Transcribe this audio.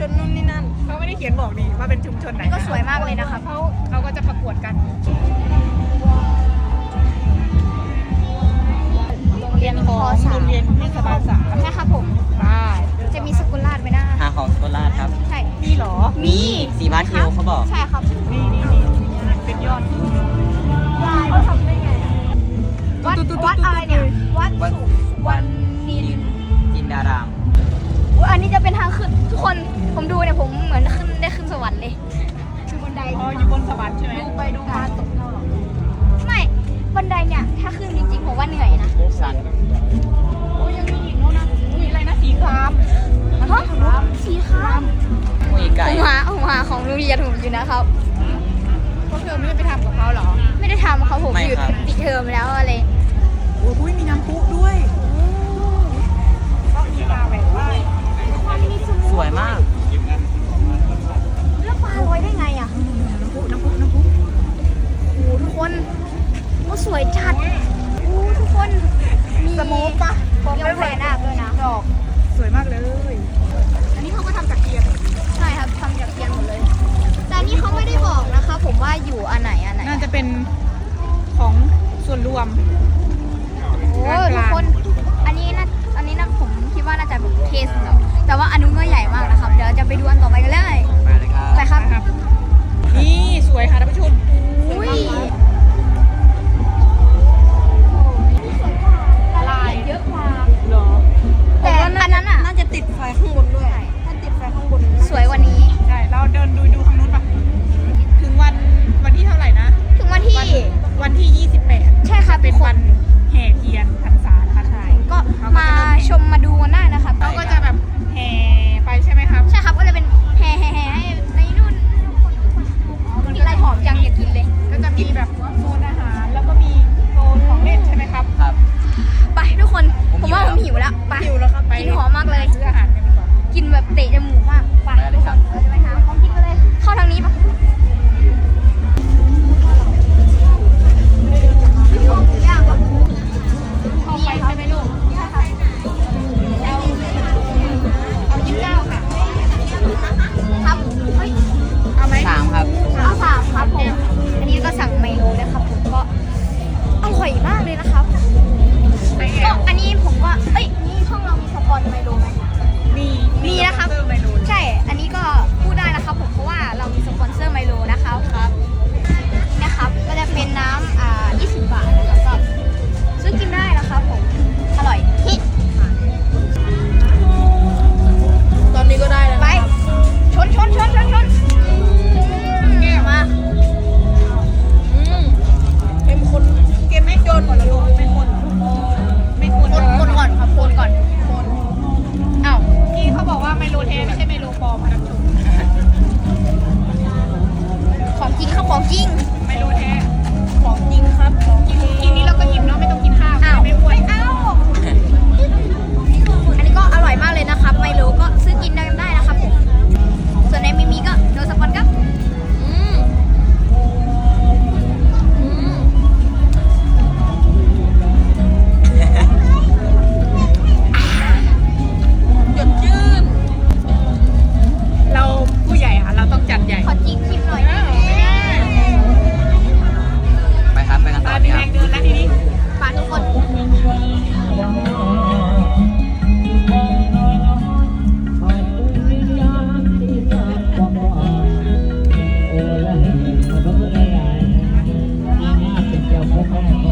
ชนนู่นนี่นั่นเขาไม่ได้เขียนบอกดีว่าเป็นชุมชนไหนก็สวยมากเลยนะคะเขาเขาก็จะประกวดกัน โรงเรียนคอสาม โรงเรียนไม่สบ นื่อยนะสันโอ้ยยังมีอีกโน่นนะมีอะไรนะสีครามฮะสีครามห้วยไก่ผมหาผมหาของโรงเรียนผมอยู่นะครับพวกเธอไม่ได้ไปทำกับเขาเหรอ ไม่ได้ทำครับผมหยุดปิดเทอมแล้วอะไรโอ้ยมีน้ำพุด้วยก็มีปลาแหวกว่ายสวยมากแล้วปลาลอยได้ไงอะน้ำพุน้ำพุน้ำพุโอ้โหทุกคนโอ้สวยจัดโอ้ ทุกคน มีสโมกปะเลี้ยวแพนาคด้วยนะ ดอก สวยมากเลย อันนี้เขาก็ทำจากเทียนใช่ครับทำจากเทียนหมดเลย แต่อันนี่เขาไม่ได้บอกนะคะ ผมว่าอยู่อันไหนอันไหนน่าจะเป็นของส่วนรวมโอ้ทุกคน อันนี้น่าอันนี้นะผมคิดว่าน่าจะแบบเทสแบบแต่ว่าอันนู้นก็ใหญ่มากนะครับ เดี๋ยวจะไปดูอันต่อไปกันเลย ไปเลยครับ ไปครับนะครับนี่สวยค่ะท่านผู้ชม Come on, come on.